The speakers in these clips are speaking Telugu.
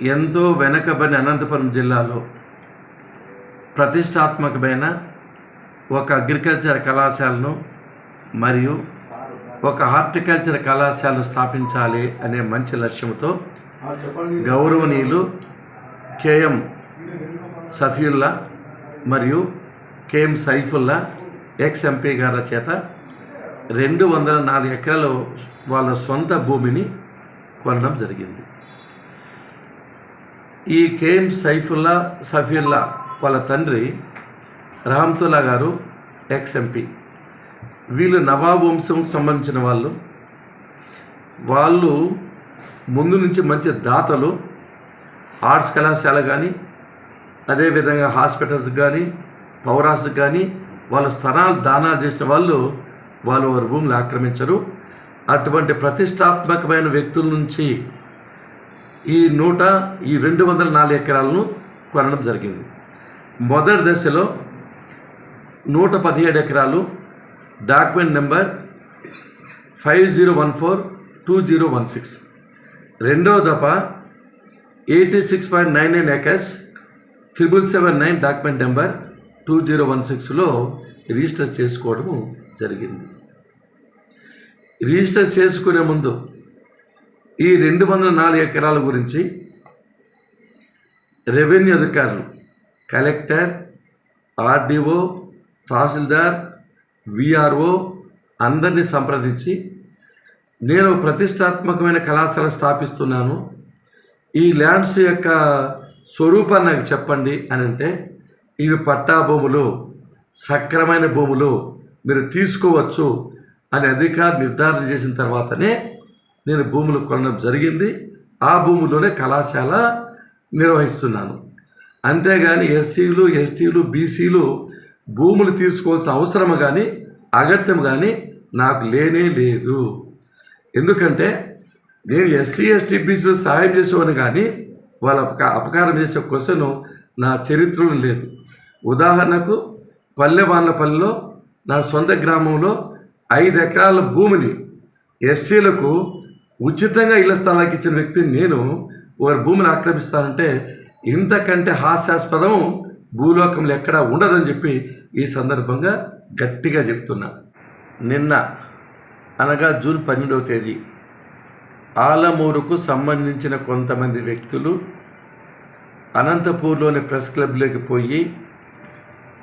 ఎంతో వెనకబడిన అనంతపురం జిల్లాలో ప్రతిష్టాత్మకమైన ఒక అగ్రికల్చర్ కళాశాలను మరియు ఒక హార్టికల్చర్ కళాశాల స్థాపించాలి అనే మంచి లక్ష్యంతో గౌరవనీయులు కేఎం సఫీల్లా మరియు కేఎం సైఫుల్లా ఎక్స్ ఎంపీ గారి చేత రెండు వందల నాలుగు ఎకరాలు వాళ్ళ సొంత భూమిని కొనడం జరిగింది. ఈ కేఎం సైఫుల్లా సఫీల్లా వాళ్ళ తండ్రి రహమ్తుల్లా గారు ఎక్స్ ఎంపీ వీళ్ళు నవాబ్ వంశం సంబంధించిన వాళ్ళు. వాళ్ళు ముందు నుంచి మంచి దాతలు ఆర్ట్స్ కళాశాల కానీ అదేవిధంగా హాస్పిటల్స్ కానీ పౌరాస్కి కానీ వాళ్ళ స్థలాలు దానాలు చేసిన వాళ్ళు వాళ్ళు వారి భూములు ఆక్రమించరు. అటువంటి ప్రతిష్టాత్మకమైన వ్యక్తుల నుంచి ఈ నూట ఈ రెండు వందల నాలుగు ఎకరాలను కొనడం జరిగింది. మొదటి దశలో నూట పదిహేడు ఎకరాలు document number five zero one four two zero one six. రెండవ దఫ eighty six point nine nine acres triple seven nine document number two zero one సిక్స్లో రిజిస్టర్ చేసుకోవడము జరిగింది. రిజిస్టర్ చేసుకునే ముందు ఈ రెండు వందల నాలుగు ఎకరాల గురించి రెవెన్యూ అధికారులు కలెక్టర్ ఆర్డీఓ తహసీల్దార్ విఆర్ఓ అందరినీ సంప్రదించి నేను ప్రతిష్టాత్మకమైన కళాశాల స్థాపిస్తున్నాను. ఈ ల్యాండ్స్ యొక్క స్వరూపాన్ని నాకు చెప్పండి అని అంటే ఇవి పట్టా భూములు సక్రమైన భూములు మీరు తీసుకోవచ్చు అని అధికారి నిర్ధారణ చేసిన తర్వాతనే నేను భూములు కొనడం జరిగింది. ఆ భూములోనే కళాశాల నిర్వహిస్తున్నాను. అంతేగాని ఎస్సీలు ఎస్టీలు బీసీలు భూములు తీసుకోవాల్సిన అవసరం కానీ అగత్యం కానీ నాకు లేనే లేదు. ఎందుకంటే నేను ఎస్సీ ఎస్టీ బీసీలు సహాయం చేసేవాడిని కానీ వాళ్ళ అపక- అపకారం చేసే క్వశ్చన్ నా చరిత్రలో లేదు. ఉదాహరణకు పల్లె వానపల్లిలో నా సొంత గ్రామంలో ఐదు ఎకరాల భూమిని ఎస్సీలకు ఉచితంగా ఇళ్ళ స్థలానికి ఇచ్చిన వ్యక్తిని నేను వారి భూమిని ఆక్రమిస్తానంటే ఇంతకంటే హాస్యాస్పదం భూలోకంలో ఎక్కడా ఉండదని చెప్పి ఈ సందర్భంగా గట్టిగా చెప్తున్నా. నిన్న అనగా జూన్ పన్నెండవ తేదీ ఆలమూరుకు సంబంధించిన కొంతమంది వ్యక్తులు అనంతపూర్లోని ప్రెస్ క్లబ్లోకి పోయి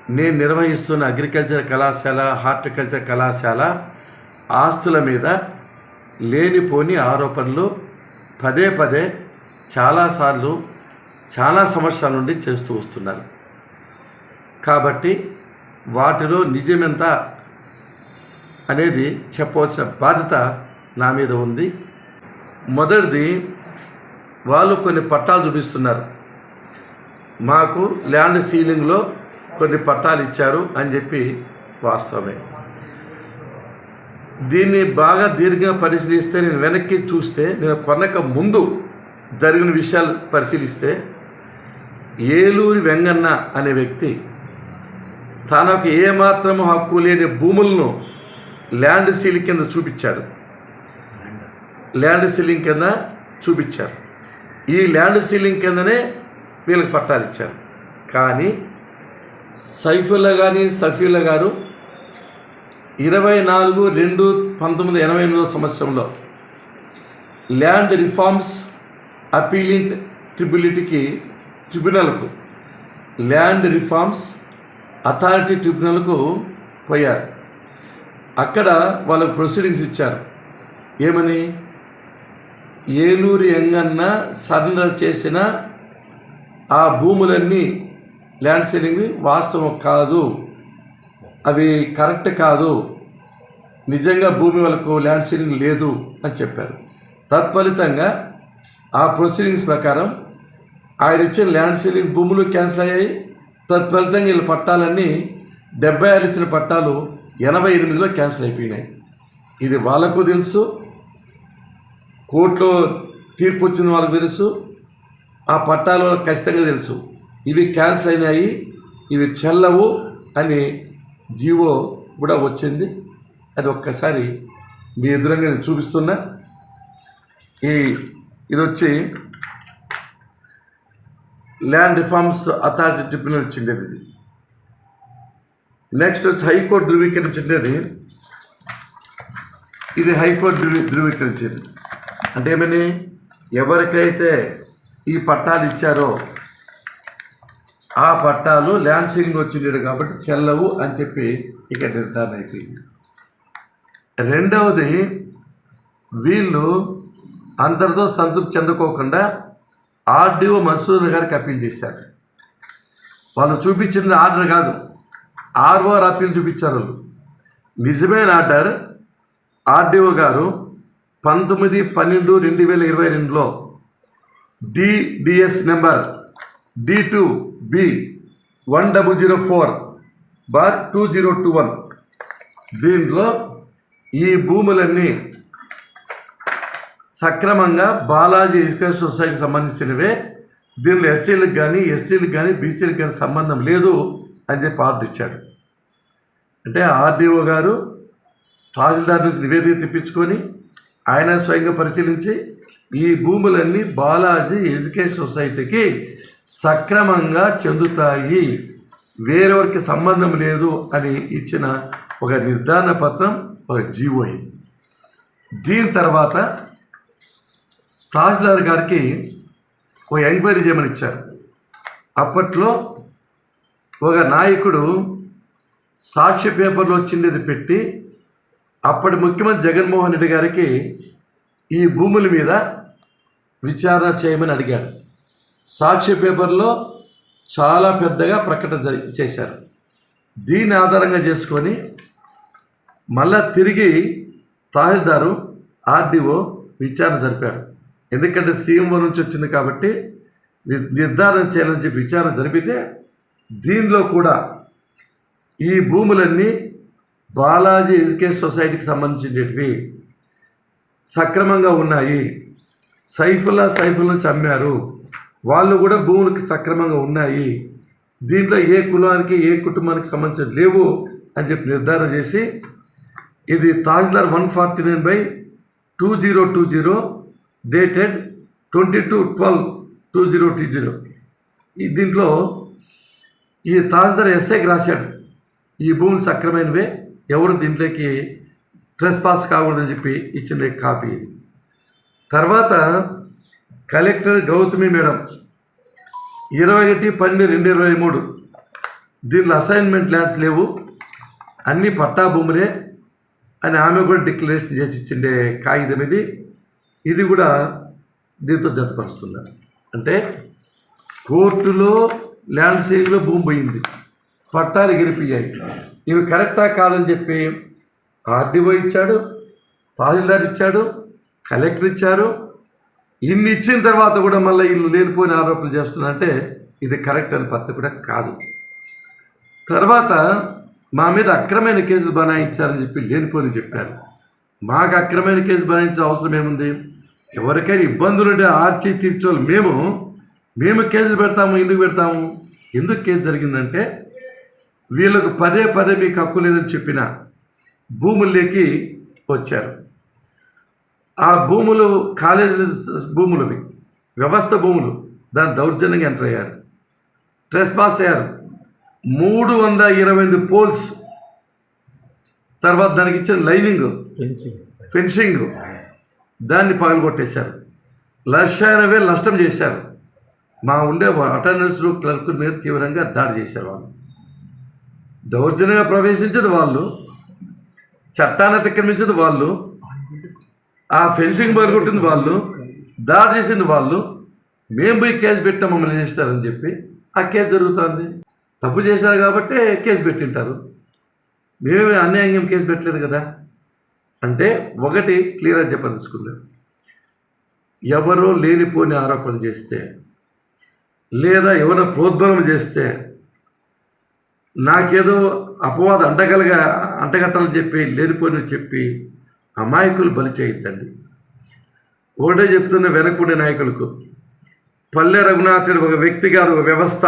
నేను నిర్వహిస్తున్న అగ్రికల్చర్ కళాశాల హార్టికల్చర్ కళాశాల ఆస్తుల మీద లేనిపోని ఆరోపణలు పదే పదే చాలాసార్లు చాలా సంవత్సరాల నుండి చేస్తూ వస్తున్నారు. కాబట్టి వాటిలో నిజమెంత అనేది చెప్పవలసిన బాధ్యత నా మీద ఉంది. మొదటిది వాళ్ళు కొన్ని పట్టాలు చూపిస్తున్నారు. మాకు ల్యాండ్ సీలింగ్లో కొన్ని పట్టాలు ఇచ్చారు అని చెప్పి వాస్తవమే. దీన్ని బాగా దీర్ఘంగా పరిశీలిస్తే నేను వెనక్కి చూస్తే నేను కొనక ముందు జరిగిన విషయాలు పరిశీలిస్తే ఏలూరి వెంగన్న అనే వ్యక్తి తనకు ఏమాత్రము హక్కు లేని భూములను ల్యాండ్ సీలింగ్ కింద చూపించాడు. ల్యాండ్ సీలింగ్ కింద చూపించారు. ఈ ల్యాండ్ సీలింగ్ కిందనే వీళ్ళకి పట్టాలిచ్చారు కానీ సైఫుల్లా కానీ సఫీల్లా గారు ఇరవై నాలుగు రెండు పంతొమ్మిది ఎనభై ఎనిమిదో సంవత్సరంలో ల్యాండ్ రిఫార్మ్స్ అపీలింట్ ట్రిబ్యులిటీకి ట్రిబ్యునల్కు ల్యాండ్ రిఫార్మ్స్ అథారిటీ ట్రిబ్యునల్కు పోయారు. అక్కడ వాళ్ళకు ప్రొసీడింగ్స్ ఇచ్చారు. ఏమని? ఏలూరు ఎంగన్న సరెండర్ చేసిన ఆ భూములన్నీ ల్యాండ్ సెల్లింగ్ వాస్తవం కాదు. అవి కరెక్ట్ కాదు. నిజంగా భూమి వాళ్ళకు ల్యాండ్ సీలింగ్ లేదు అని చెప్పారు. తత్ఫలితంగా ఆ ప్రొసీడింగ్స్ ప్రకారం ఆయన ఇచ్చిన ల్యాండ్ సీలింగ్ భూములు క్యాన్సిల్ అయ్యాయి. తత్ఫలితంగా వీళ్ళ పట్టాలన్నీ డెబ్బై ఆరు ఇచ్చిన పట్టాలు ఎనభై ఎనిమిదిలో క్యాన్సిల్ అయిపోయినాయి. ఇది వాళ్ళకు తెలుసు కోర్టులో తీర్పు వచ్చిన వాళ్ళకు తెలుసు ఆ పట్టాలు ఖచ్చితంగా తెలుసు. ఇవి క్యాన్సిల్ అయినాయి ఇవి చెల్లవు అని జీవో కూడా వచ్చింది. అది ఒక్కసారి మీ ఎదురంగా నేను చూపిస్తున్నా ఈ ఇది వచ్చి ల్యాండ్ రిఫార్మ్స్ అథారిటీ ట్రిబ్యునల్ ఇచ్చింది ఇది నెక్స్ట్ వచ్చి హైకోర్టు ధృవీకరించింది ఇది హైకోర్టు ధృవీ ధృవీకరించింది అంటే ఏమని? ఎవరికైతే ఈ పట్టాలు ఇచ్చారో ఆ పట్టాలు ల్యాండ్ సీలింగ్ వచ్చిండేది కాబట్టి చెల్లవు అని చెప్పి ఇక నిర్ధారణ అయిపోయింది. రెండవది వీళ్ళు అందరితో సంతృప్తి చెందుకోకుండా ఆర్డీఓ మసూద్ గారికి అప్పీల్ చేశారు. వాళ్ళు చూపించింది ఆర్డర్ కాదు ఆర్ఓఆర్ అప్పీల్ చూపించారు వాళ్ళు. నిజమైన ఆర్డర్ ఆర్డీఓ గారు పంతొమ్మిది పన్నెండు రెండు వేల ఇరవై రెండులో DDS number D two B one double zero four bar two zero two one. దీంట్లో ఈ భూములన్నీ సక్రమంగా బాలాజీ ఎడ్యుకేషన్ సొసైటీకి సంబంధించినవే. దీనిలో ఎస్సీలకు కానీ ఎస్టీలకు కానీ బీసీలకు కానీ సంబంధం లేదు అని చెప్పి ఆర్డర్ ఇచ్చాడు. అంటే ఆర్డీఓ గారు తహసీల్దార్ నుంచి నివేదిక తెప్పించుకొని ఆయన స్వయంగా పరిశీలించి ఈ భూములన్నీ బాలాజీ ఎడ్యుకేషన్ సొసైటీకి సక్రమంగా చెందుతాయి. వేరెవరికి సంబంధం లేదు అని ఇచ్చిన ఒక నిర్ధారణ పత్రం ఒక జీవో ఇది దీని తర్వాత తహసీల్దార్ గారికి ఒక ఎంక్వైరీ చేయమని ఇచ్చారు. అప్పట్లో ఒక నాయకుడు సాక్ష్య పేపర్లో వచ్చింది పెట్టి అప్పటి ముఖ్యమంత్రి జగన్మోహన్ రెడ్డి గారికి ఈ భూముల మీద విచారణ చేయమని అడిగారు. సాక్ష్య పేపర్లో చాలా పెద్దగా ప్రకటన జరి చేశారు. దీన్ని ఆధారంగా చేసుకొని మళ్ళా తిరిగి తహసీల్దారు ఆర్డీఓ విచారణ జరిపారు. ఎందుకంటే సీఎంఓ నుంచి వచ్చింది కాబట్టి నిర్ధారణ చేయాలని చెప్పి విచారణ జరిపితే దీనిలో కూడా ఈ భూములన్నీ బాలాజీ ఎడ్యుకేషన్ సొసైటీకి సంబంధించినవి సక్రమంగా ఉన్నాయి. సైఫుల్లా సైఫుల్ను చమ్మారు వాళ్ళు కూడా భూములకు సక్రమంగా ఉన్నాయి. దీంట్లో ఏ కులానికి ఏ కుటుంబానికి సంబంధించిన లేవు అని చెప్పి నిర్ధారణ చేసి ఇది తాజ్దార్ one forty nine by two zero two zero dated twenty two twelve two zero two zero. ఈ దీంట్లో ఈ తాజ్దార్ ఎస్ఐకి రాశాడు ఈ భూములు సక్రమైనవే ఎవరు దీంట్లోకి ట్రెస్ పాస్ కాకూడదని చెప్పి ఇచ్చిన కాపీ ఇది. తర్వాత కలెక్టర్ గౌతమి మేడం ఇరవై ఒకటి పన్నెండు రెండు ఇరవై మూడు దీనిలో అసైన్మెంట్ ల్యాండ్స్ లేవు అన్నీ పట్టా భూములే అని ఆమె కూడా డిక్లరేషన్ చేసి ఇచ్చిండే కాగితం ఇది. ఇది కూడా దీంతో జతపరుస్తున్నారు అంటే కోర్టులో ల్యాండ్ సేవింగ్లో భూమి పోయింది. పట్టాలు గెలిపియ్యాయి. ఇవి కరెక్టా కాదని చెప్పి ఆర్డీఓ ఇచ్చాడు తహసీల్దార్ ఇచ్చాడు కలెక్టర్ ఇచ్చారు. ఇన్ని ఇచ్చిన తర్వాత కూడా మళ్ళీ ఇల్లు లేనిపోయిన ఆరోపణలు చేస్తున్నారంటే ఇది కరెక్ట్ అని పద్ధతి కూడా కాదు. తర్వాత మా మీద అక్రమైన కేసులు బనాయించారని చెప్పి లేనిపోని చెప్పారు. మాకు అక్రమైన కేసు బనాయించే అవసరం ఏముంది? ఎవరికైనా ఇబ్బందులు ఉంటే ఆర్చి తీర్చోలు మేము మేము కేసులు పెడతాము ఎందుకు పెడతాము? ఎందుకు కేసు జరిగిందంటే వీళ్ళకు పదే పదే మీకు హక్కు లేదని చెప్పిన భూముల్లోకి వచ్చారు. ఆ భూములు కాలేజీ భూములవి వ్యవస్థ భూములు దాని దౌర్జన్యంగా ఎంటర్ అయ్యారు. ట్రెస్ పాస్ అయ్యారు. మూడు వందల ఇరవై ఎనిమిది పోల్స్. తర్వాత దానికి ఇచ్చిన లైనింగ్. ఫెన్సింగ్ దాన్ని పగలగొట్టేశారు. లక్ష ఎనభై వేలు నష్టం చేశారు. మా ఉండే అటెండెన్స్లు క్లర్కుల మీద తీవ్రంగా దాడి చేశారు వాళ్ళు. దౌర్జన్యంగా ప్రవేశించేది వాళ్ళు. చట్టాన్ని అతిక్రమించేది వాళ్ళు. ఆ ఫెన్సింగ్ పగలగొట్టింది వాళ్ళు. దాడి చేసింది వాళ్ళు. మేము పోయి కేసు పెట్టాం మమ్మల్ని చేస్తారని చెప్పి. ఆ కేసు జరుగుతుంది. తప్పు చేశారు కాబట్టే కేసు పెట్టింటారు. మేమే అన్యాయంగా కేసు పెట్టలేదు కదా? అంటే ఒకటి క్లియర్గా చెప్పదలుచుకున్నాం ఎవరో లేనిపోని ఆరోపణ చేస్తే లేదా ఎవరో ప్రోద్బలం చేస్తే నాకేదో అపవాదం అంటగలగా అంటగట్టాలని చెప్పి లేనిపోని చెప్పి అమాయకులు బలి చేయొద్దండి. ఒకటే చెప్తున్న వెనకుండే నాయకులకు పల్లె రఘునాథుడు ఒక వ్యక్తి కాదు ఒక వ్యవస్థ.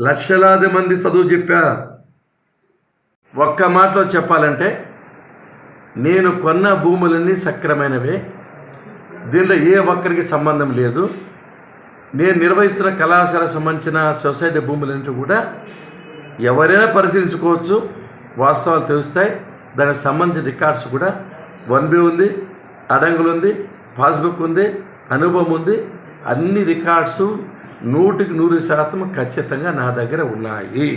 లక్షలాది మంది చదువు చెప్పా. ఒక్క మాటలో చెప్పాలంటే నేను కొన్న భూములన్నీ సక్రమైనవే. దీనిలో ఏ ఒక్కరికి సంబంధం లేదు. నేను నిర్వహిస్తున్న కళాశాల సంబంధించిన సొసైటీ భూములన్నింటి కూడా ఎవరైనా పరిశీలించుకోవచ్చు. వాస్తవాలు తెలుస్తాయి. దానికి సంబంధించిన రికార్డ్స్ కూడా వన్ బి ఉంది అడంగులు ఉంది పాస్బుక్ ఉంది అనుభవం ఉంది. అన్ని రికార్డ్స్ నూటికి నూరు శాతం ఖచ్చితంగా నా దగ్గర ఉన్నాయి.